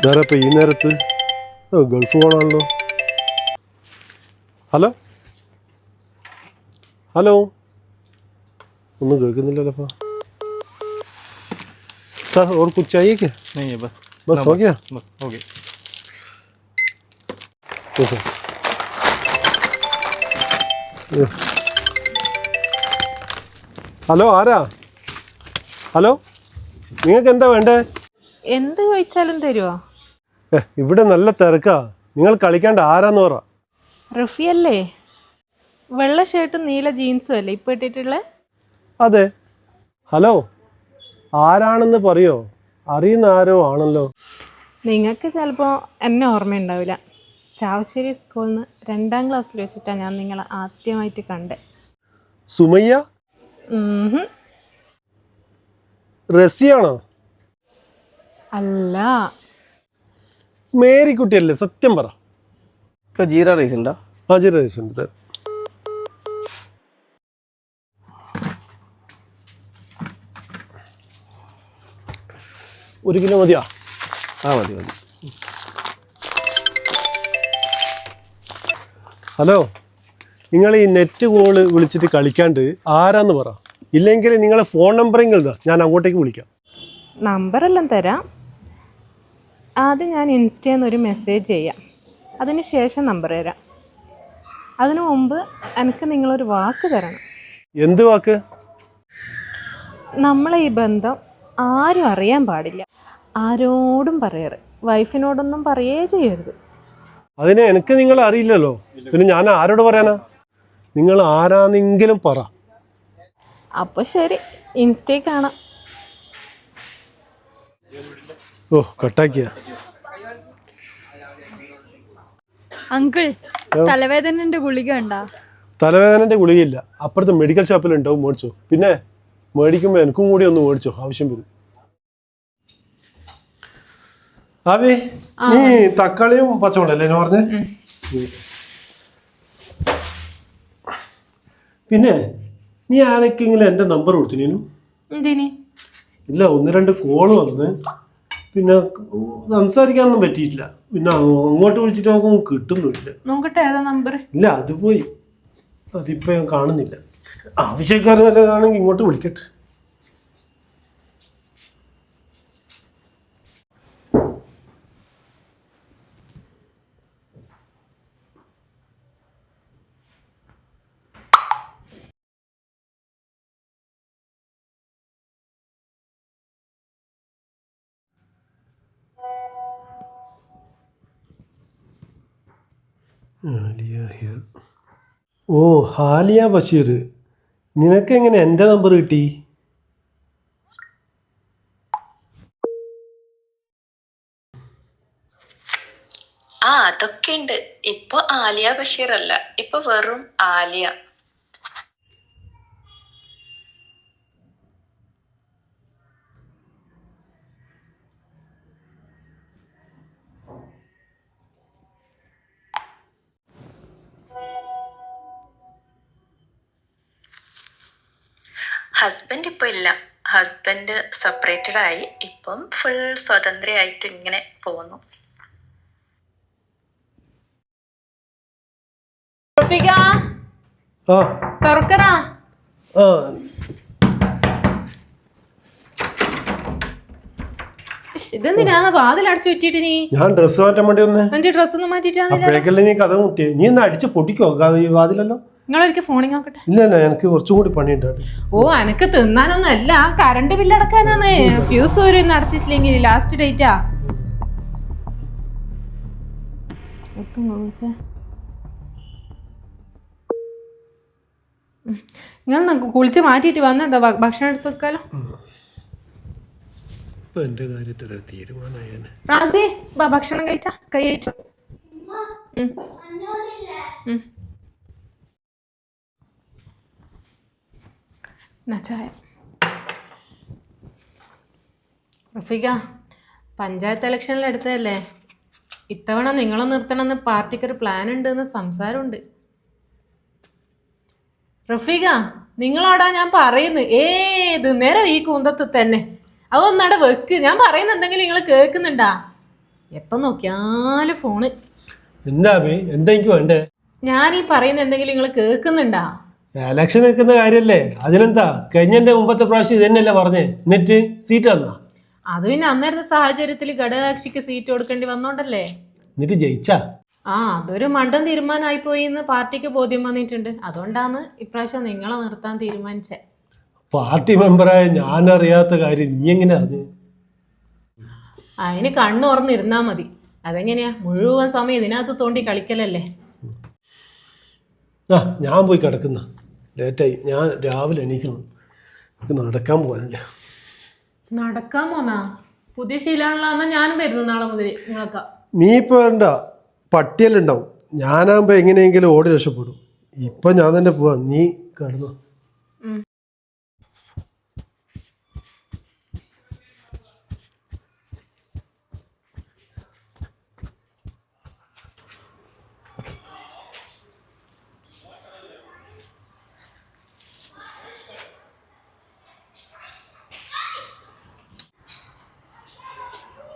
ഇതാരാ ഇപ്പൊ ഈ നേരത്ത് ഓ, ഗൾഫ് പോകണമല്ലോ ഹലോ ഹലോ ഒന്നും കേൾക്കുന്നില്ലല്ലോ അപ്പൊ സാർ और कुछ चाहिए क्या नहीं है बस बस ना, हो गया? बस हो गया तो सर ഹലോ ആരാ ഹലോ നിങ്ങൾക്ക് എന്താ വേണ്ടേ എന്ത് ചോദിച്ചാലും തരുമോ ഏ, ഇവിടെ നല്ല തിരക്കാ. നിങ്ങൾ കളിക്കാണ്ട് ആരാന്ന് പറ. റഫിയല്ലേ? വെള്ള ഷർട്ടും നീല ജീൻസും അല്ലേ ഇപ്പൊ ഇട്ടിട്ടുള്ള? അതെ. ഹലോ ആരാണെന്ന് പറയോ? അറിയുന്ന ആരോ ആണല്ലോ. നിങ്ങൾക്ക് ചിലപ്പോൾ എന്നെ ഓർമ്മയുണ്ടാവില്ല ചാവശ്ശേരി സ്കൂളിൽ നിന്ന് രണ്ടാം ക്ലാസ്സിൽ വെച്ചിട്ടാണ് ഞാൻ നിങ്ങളെ ആദ്യമായിട്ട് കണ്ടത് സുമയ്യ. റസിയാണോ? അല്ല. മേരിക്കുട്ടിയല്ലേ? സത്യം പറ. ഇപ്പോൾ ജീര റൈസ് ഉണ്ടോ? ആ ജീര റൈസ് ഉണ്ട്. തരാം. ഒരു കിലോ മതിയാ? ആ മതി മതി. ഹലോ നിങ്ങൾ ഈ നെറ്റ് കോൾ വിളിച്ചിട്ട് കളിക്കാണ്ട് ആരാന്ന് പറ. ഇല്ലെങ്കിൽ നിങ്ങളെ ഫോൺ നമ്പറെങ്കിൽ ഞാൻ അങ്ങോട്ടേക്ക് വിളിക്കാം. നമ്പറെല്ലാം തരാം. ആദ്യം ഞാൻ ഇൻസ്റ്റയിൽ നിന്നൊരു ഒരു മെസ്സേജ് ചെയ്യാം. അതിന് ശേഷം നമ്പർ തരാം. അതിനു മുമ്പ് എനിക്ക് നിങ്ങളൊരു വാക്ക് തരണം. എന്ത് വാക്ക്? നമ്മളെ ഈ ബന്ധം ആരും അറിയാൻ പാടില്ല. ആരോടും പറയരുത്. വൈഫിനോടൊന്നും പറയേ ചെയ്യരുത്. അതിനെ എനിക്ക് നിങ്ങൾ അറിയില്ലല്ലോ. പിന്നെ ഞാൻ ആരോട് പറയാനാ? നിങ്ങൾ ആരാന്നെങ്കിലും പറ. അപ്പോൾ ശരി. ഇൻസ്റ്റേ കാണാം. ഓ കട്ടാക്കിയ. അങ്കിൾ തലവേദനന്റെ ഗുളിക ഉണ്ടാ തലവേദനന്റെ ഗുളികയില്ല. അപ്പുറത്ത് മെഡിക്കൽ ഷോപ്പിൽ ഉണ്ടാവും മേടിച്ചു. പിന്നെ മേടിക്കുമ്പോൾ എനിക്കും കൂടി ഒന്ന് മേടിച്ചോ ആവശ്യം വരും. ആവി നീ തക്കാളിയും പച്ചമുളകല്ലേ എന്ന് പറഞ്ഞേ? പിന്നെ നീ ആരൊക്കെങ്കിലും എന്റെ നമ്പർ കൊടുത്തിനു? ഇല്ല ഒന്ന് രണ്ട് കോൾ വന്ന് പിന്നെ സംസാരിക്കാനൊന്നും പറ്റിയിട്ടില്ല. പിന്നെ അങ്ങോട്ട് വിളിച്ചിട്ട് നോക്കുമ്പോൾ കിട്ടുന്നില്ല നോക്കട്ടെ ഏതാ നമ്പർ ഇല്ല അത് പോയി. അതിപ്പോ ഞാൻ കാണുന്നില്ല. ആവശ്യക്കാർ വല്ലതാണെങ്കിൽ ഇങ്ങോട്ട് വിളിക്കട്ടെ. ഓ ഹാലിയ ബഷീർ നിനക്കെങ്ങനെ എന്റെ നമ്പർ കിട്ടി? ആ അതൊക്കെ ഉണ്ട് ഇപ്പൊ ആലിയ ബഷീർ അല്ല ഇപ്പൊ വെറും ആലിയ. ഹസ്ബൻഡ് ഇപ്പൊ ഇല്ല. ഹസ്ബൻഡ് സെപ്പറേറ്റഡ് ആയി. ഇപ്പം ഫുൾ സ്വതന്ത്രയായിട്ട് ഇങ്ങനെ പോകുന്നു. തുറക്കറാ ഇതെന്തിനാണ്? വാതിൽ അടിച്ചു വെച്ചിട്ട് നീ? ഞാൻ ഡ്രസ്സ് മാറ്റാൻ വേണ്ടി വന്നേ. എന്റെ ഡ്രസ് ഒന്നും നീ കഥ മുട്ടിയേ? നീ ഒന്ന് അടിച്ച് പൊട്ടിക്കോ? വാതിലല്ലോ? നിങ്ങളൊരിക്കൽ ഫോണിൽ നോക്കട്ടെ. ഇല്ല ഇല്ല എനിക്ക് കുറച്ചും കൂടി പണിയുണ്ട് ഓ എനക്ക് തിന്നാനൊന്നും അല്ല. Current bill അടക്കാനാണ്. ഫ്യൂസ് ഒരു അടച്ചിട്ടില്ലെങ്കിൽ ലാസ്റ്റ് ഡേറ്റാ നിങ്ങൾ നമുക്ക് കുളിച്ച് മാറ്റിയിട്ട് വന്നെന്താ ഭക്ഷണം എടുത്ത് വെക്കാലോ? കാര്യത്തിൽ ഭക്ഷണം കഴിച്ചാ? കൈ കഴിച്ചോ എന്നാ ചായ റഫീഖ പഞ്ചായത്ത് ഇലക്ഷനിൽ എടുത്തതല്ലേ? ഇത്തവണ നിങ്ങളെ നിർത്തണമെന്ന് പാർട്ടിക്കൊരു പ്ലാൻ ഉണ്ട് എന്ന് സംസാരമുണ്ട്. റഫീഖ നിങ്ങളോടാ ഞാൻ പറയുന്നു ഏത് നേരം ഈ കൂന്തത്ത് തന്നെ? അതൊന്നട വെക്ക്. ഞാൻ പറയുന്ന എന്തെങ്കിലും നിങ്ങൾ കേൾക്കുന്നുണ്ടാ? എപ്പം നോക്കിയാലും ഫോണ് എന്താ എന്താ എനിക്ക് വേണ്ടേ? ഞാൻ ഈ പറയുന്ന എന്തെങ്കിലും നിങ്ങൾ കേൾക്കുന്നുണ്ടാ? ഇലക്ഷൻ നിൽക്കുന്ന കാര്യല്ലേ? അതിനെന്താ കഴിഞ്ഞതിന്റെ മുമ്പത്തെ പ്രാവശ്യം ഇത് തന്നെയല്ലേ പറഞ്ഞേ? എന്നിട്ട് സീറ്റ് തന്നാ? അത് പിന്നെ അന്നേരത്തെ സാഹചര്യത്തിൽ ഘടകകക്ഷിക്ക് സീറ്റ് കൊടുക്കേണ്ടി വന്നോണ്ടല്ലേ? എന്നിട്ട് ജയിച്ചാ? ആ അതൊരു മണ്ടൻ തീരുമാനമായി പോയി എന്ന് പാർട്ടിക്ക് ബോധ്യം വന്നിട്ടുണ്ട്. അതുകൊണ്ടാണ് ഇപ്രാവശ്യം നിങ്ങളെ നിർത്താൻ തീരുമാനിച്ചേ. പാർട്ടി മെമ്പറായ ഞാൻ അറിയാത്ത കാര്യം നീ എങ്ങനെ അറിഞ്ഞു? അതിന് കണ്ണു തുറന്നിരുന്നാ മതി. അതെങ്ങനെയാ? മുഴുവൻ സമയം ഇതിനകത്ത് തോണ്ടി കളിക്കലല്ലേ? ഞാൻ പോയി കിടക്കുന്ന. ലേറ്റായി ഞാൻ രാവിലെ എണീക്കണം എനിക്ക് നടക്കാൻ പോകാനില്ല. നടക്കാൻ പോന്നാ? പുതിയ ശീലമാണല്ലോ. ഞാനും വരുന്നു നാളെ മുതൽ നിങ്ങളൊക്കെ. നീ ഇപ്പോൾ വേണ്ട പട്ടിയെല്ലാം ഞാനാകുമ്പോൾ എങ്ങനെയെങ്കിലും ഓടി രക്ഷപ്പെടും. ഇപ്പം ഞാൻ തന്നെ പോവാം. നീ കിടന്നു.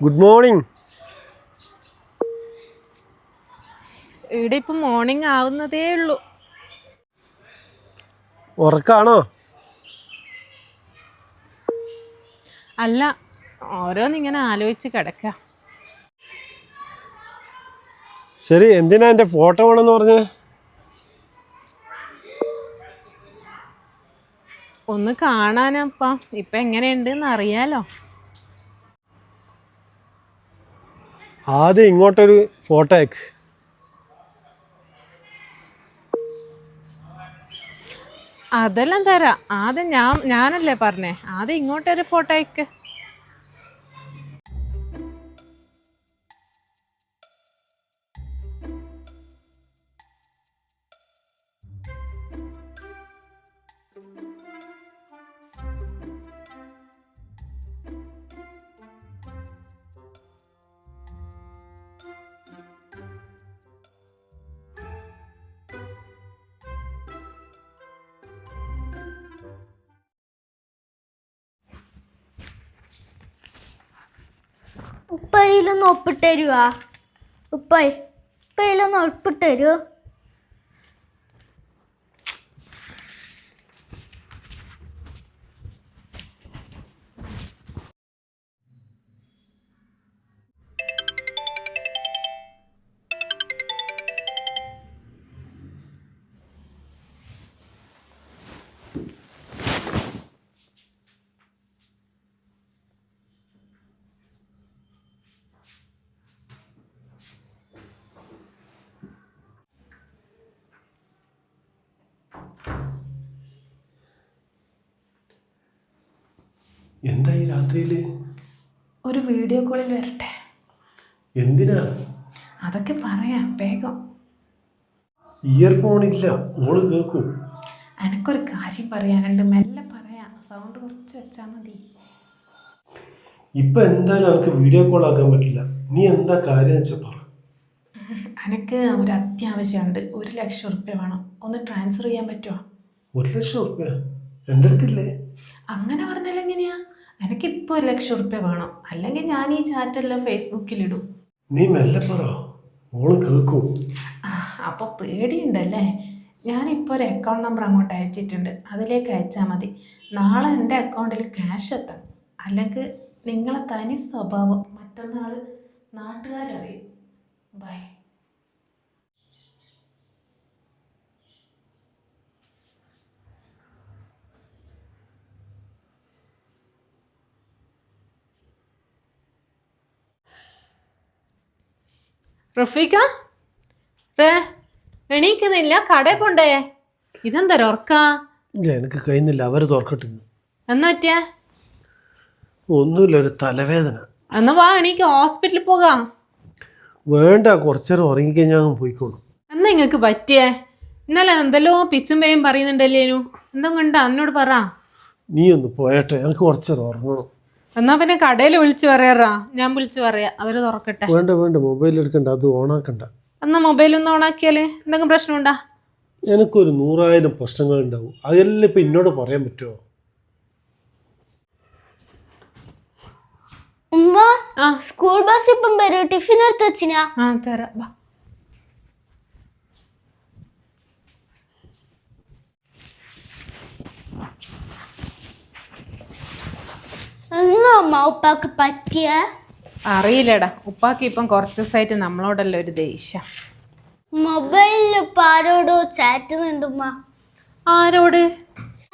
ഗുഡ് മോർണിംഗ് ഇവിടെ ഇപ്പം മോർണിംഗ് ആവുന്നതേ ഉള്ളൂ. ഉറക്കാണോ? അല്ല ഓരോന്നിങ്ങനെ ആലോചിച്ച് കിടക്ക. ശരി എന്തിനാ എന്റെ ഫോട്ടോ വേണമെന്ന് പറഞ്ഞ? ഒന്ന് കാണാനപ്പ ഇപ്പം എങ്ങനെയുണ്ടെന്ന് അറിയാലോ ആദ്യം ഇങ്ങോട്ടൊരു ഫോട്ടോ അയക്ക്. അതെല്ലാം തരാം. ആദ്യം ഞാൻ ഞാനല്ലേ പറഞ്ഞേ? ആദ്യം ഇങ്ങോട്ടൊരു ഫോട്ടോ ഉപ്പയിലൊന്ന് ഒപ്പിട്ട് തരുവാ. ഉപ്പായി ഉപ്പയിലൊന്ന് ഒപ്പിട്ട് തരുമോ എന്താ ഈ രാത്രിയിൽ ഒരു വീഡിയോ കോളിൽ വരട്ടെ. എന്തിനാ? അതൊക്കെ പറയാം വേഗം. ഇയർഫോൺ ഇല്ല മോൾ കേൾക്കൂ എനക്കൊരു കാര്യം പറയാനുണ്ട് മെല്ലെ പറയാം. സൗണ്ട് കുറച്ച് വെച്ചാൽ മതി. ഇപ്പം എന്തായാലും എനിക്ക് വീഡിയോ കോൾ ആക്കാൻ പറ്റില്ല. നീ എന്താ കാര്യം വെച്ചാൽ പറ. എനിക്ക് ഒരു അത്യാവശ്യമുണ്ട് ഒരു ലക്ഷം ഉറുപ്പ്യ വേണം. ഒന്ന് ട്രാൻസ്ഫർ ചെയ്യാൻ പറ്റുമോ ഒരു ലക്ഷം ഉറുപ്പ്യ? എന്റെ അടുത്തില്ലേ അങ്ങനെ പറഞ്ഞാൽ എങ്ങനെയാ? എനിക്കിപ്പോൾ ഒരു ലക്ഷം ഉറുപ്പ്യ വേണം. അല്ലെങ്കിൽ ഞാൻ ഈ ചാറ്റെല്ലാം ഫേസ്ബുക്കിലിടും നീ മെല്ലെ പറ. മോൾ കേൾക്കൂ അപ്പോൾ പേടിയുണ്ടല്ലേ? ഞാനിപ്പോൾ ഒരു അക്കൗണ്ട് നമ്പർ അങ്ങോട്ട് അയച്ചിട്ടുണ്ട്. അതിലേക്ക് അയച്ചാൽ മതി. നാളെ എന്റെ അക്കൗണ്ടിൽ ക്യാഷ് എത്തണം. അല്ലെങ്കിൽ നിങ്ങളെ തനി സ്വഭാവം മറ്റന്നാൾ നാട്ടുകാരറിയും. ബൈ റഫീക്ക റേ എണീക്കുന്നില്ല കടയിൽ പോണ്ടേ? ഇതെന്താ ഉറക്ക? ഇല്ല എനിക്ക് കഴിയുന്നില്ല. അവർ തുറക്കട്ടിന്ന്. എന്നാറ്റിയ ഒന്നുമില്ല ഒരു തലവേദന. എന്നാ വാ എണീക്ക് ഹോസ്പിറ്റലിൽ പോകാം. വേണ്ട കുറച്ചേരം ഉറങ്ങിക്കഴിഞ്ഞാൽ പോയിക്കോളൂ. എന്നാ ഇങ്ങക്ക് പറ്റിയേ? ഇന്നലെ എന്തെല്ലോ പിച്ചും പേയും പറയുന്നുണ്ടല്ലേനു. എന്താ കണ്ട എന്നോട് പറ. നീ ഒന്ന് പോയട്ടെ എനിക്ക് കുറച്ചേരം ഉറങ്ങണം. എന്നാ പിന്നെ കടയിൽ വിളിച്ചു പറയാറാ. ഞാൻ വിളിച്ചു പറയാ. അവർ തുറക്കട്ടെ. വേണ്ട വേണ്ട. മൊബൈൽ എടുക്കണ്ട. അത് ഓണാക്കണ്ട. എന്നാ മൊബൈൽ ഒന്ന് ഓണാക്കിയാലേ? എന്തെങ്കിലും പ്രശ്നമുണ്ടാ? എനിക്കൊരു നൂറായിരം പ്രശ്നങ്ങൾ ഉണ്ടാവും അതെല്ലാം ഇപ്പം എന്നോട് പറയാൻ പറ്റുമോ ഉമ്മ സ്കൂൾ ബസ് ഇപ്പം വരും. ടിഫിൻ എടുത്ത് വെച്ചിനാ? ആ തരാം. എന്നാ അമ്മ ഉപ്പാക്ക് പറ്റിയ? അറിയില്ലടാ. ഉപ്പാക്ക് ഇപ്പം കുറച്ച് ദിവസമായിട്ട് നമ്മളോടല്ല ഒരു ദേഷ്യം. മൊബൈലിൽ ഇപ്പൊ ആരോടോ ചാറ്റ് ഉമ്മ. ആരോട്?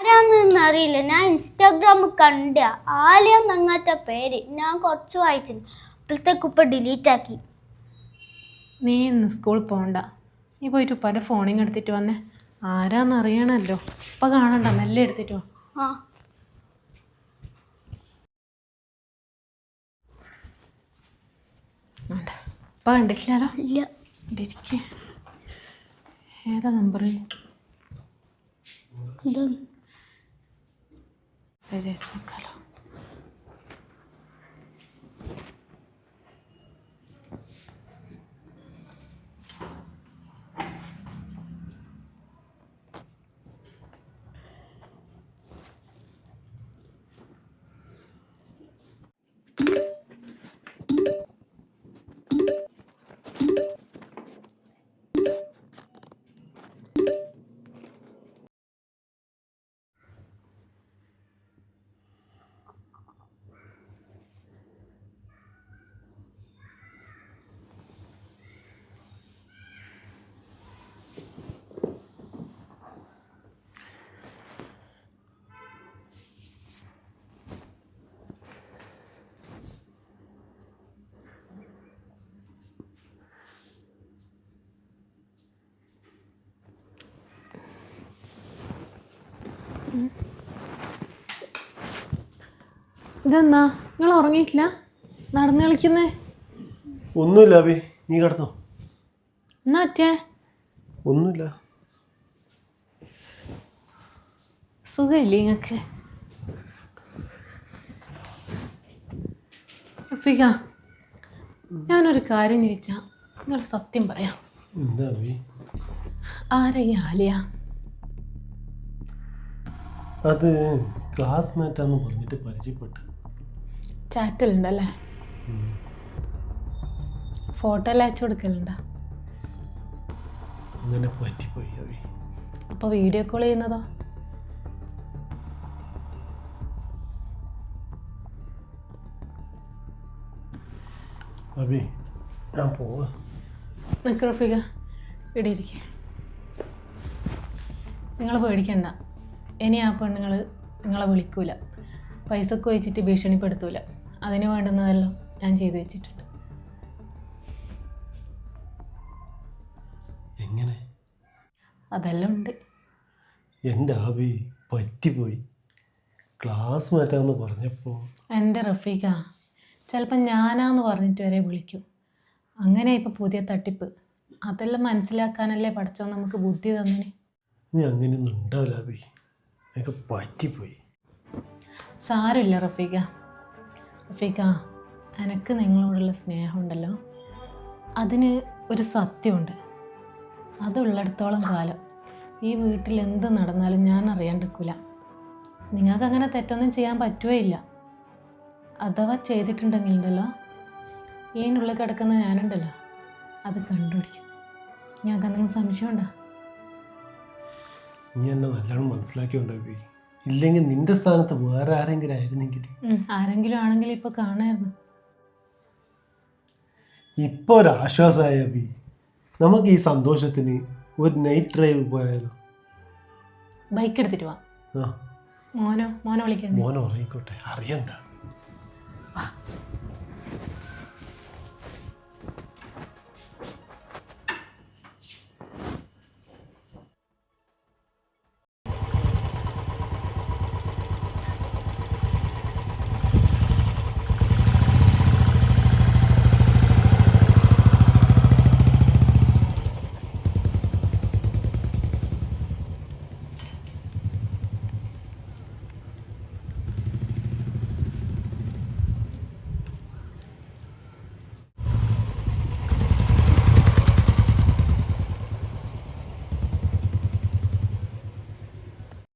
ആരാന്നൊന്നും അറിയില്ല. ഞാൻ ഇൻസ്റ്റാഗ്രാം കണ്ട ആലിയ പേര് ഞാൻ കുറച്ച് വായിച്ചു അപ്പോഴത്തേക്ക് ഇപ്പൊ ഡിലീറ്റ് ആക്കി. നീ ഇന്ന് സ്കൂളിൽ പോകണ്ട നീ പോയിട്ട് ഉപ്പാന്റെ ഫോണിങ് എടുത്തിട്ട് വന്നേ. ആരാന്ന് അറിയണമല്ലോ ഇപ്പം കാണണ്ട. മെല്ലെ എടുത്തിട്ട് വാ. ആ. ഇപ്പം കണ്ടിട്ടില്ലല്ലോ? ഇല്ല. ഇവിടെ ഏതാ നമ്പർ മെസ്സേജ് അയച്ചു ഇതെന്നാ? നിങ്ങൾ ഉറങ്ങിയിട്ടില്ല? നടന്നു കളിക്കുന്നേ? ഒന്നുമില്ല അബി നീ കിടന്നോ? എന്നാ അറ്റേ ഒന്നുമില്ല. സുഖമില്ലേ നിങ്ങൾക്ക് റഫീഖ ഞാനൊരു കാര്യം ചോദിച്ചാ നിങ്ങൾ സത്യം പറയാം. എന്താ അബി ആരാ ഈ ആലിയ? അത് ക്ലാസ്മേറ്റാന്ന് പറഞ്ഞിട്ട് പരിചയപ്പെട്ടു. ചാറ്റലുണ്ടല്ലേ? ഫോട്ടോ എല്ലാം അയച്ചു കൊടുക്കലുണ്ടോ? അങ്ങനെ പറ്റിപ്പോയി അബി അപ്പോൾ വീഡിയോ കോൾ ചെയ്യുന്നതോ? അബി ഞാൻ പോവാ. നിൽക്ക് റഫീഖ ഇവിടെ ഇരിക്കുക നിങ്ങൾ പേടിക്കണ്ട. ഇനി ആ പെണ്ണുങ്ങൾ നിങ്ങളെ വിളിക്കൂല. പൈസക്ക് വെച്ചിട്ട് ഭീഷണിപ്പെടുത്തൂല. അതിന് വേണ്ടുന്നതെല്ലാം ഞാൻ ചെയ്തു വെച്ചിട്ടുണ്ട്. എങ്ങനെ? അതെല്ലാം ഉണ്ട്. എന്റെ ആബി പറ്റിപ്പോയി. ക്ലാസ്മേറ്റാന്ന് പറഞ്ഞപ്പോൾ എന്റെ റഫീഖ ചിലപ്പോൾ ഞാനാന്ന് പറഞ്ഞിട്ട് വരെ വിളിക്കും. അങ്ങനെ ഇപ്പോൾ പുതിയ തട്ടിപ്പ്. അതെല്ലാം മനസ്സിലാക്കാനല്ലേ പഠിച്ചോ നമുക്ക് ബുദ്ധി തന്നിന്. നീ അങ്ങനെയൊന്നും ഉണ്ടാവില്ല അബി എനിക്ക് പറ്റിപ്പോയി. സാരമില്ല റഫീഖ. റഫീഖ എനക്ക് നിങ്ങളോടുള്ള സ്നേഹമുണ്ടല്ലോ. അതിന് ഒരു സത്യമുണ്ട്. അതുള്ളിടത്തോളം കാലം ഈ വീട്ടിൽ എന്ത് നടന്നാലും ഞാൻ അറിയാണ്ടിരിക്കില്ല നിങ്ങൾക്ക് അങ്ങനെ തെറ്റൊന്നും ചെയ്യാൻ പറ്റുകയില്ല അഥവാ ചെയ്തിട്ടുണ്ടെങ്കിലുണ്ടല്ലോ. ഈനുള്ളിൽ കിടക്കുന്ന ഞാനുണ്ടല്ലോ. അത് കണ്ടുപിടിക്കും. ഞങ്ങൾക്ക് എന്തെങ്കിലും സംശയമുണ്ടോ? നീ എന്നെ നല്ലോണം മനസ്സിലാക്കിയുണ്ടോ ഇല്ലെങ്കിൽ നിന്റെ സ്ഥാനത്ത് വേറെ ആരെങ്കിലും ആയിരുന്നെങ്കിൽ. ആരെങ്കിലും ആണെങ്കിൽ ഇപ്പൊ കാണായിരുന്നു. ഇപ്പൊ ഒരു ആശ്വാസമായ ബി നമുക്ക് ഈ സന്തോഷത്തിന് ഒരു നൈറ്റ് ഡ്രൈവ് പോയാലോ? ബൈക്ക് എടുത്തിട്ട് വാ. ആ. മോനോ മോനെ മോനോ മോനെ ഉറങ്ങിക്കോട്ടെ. അറിയണ്ട.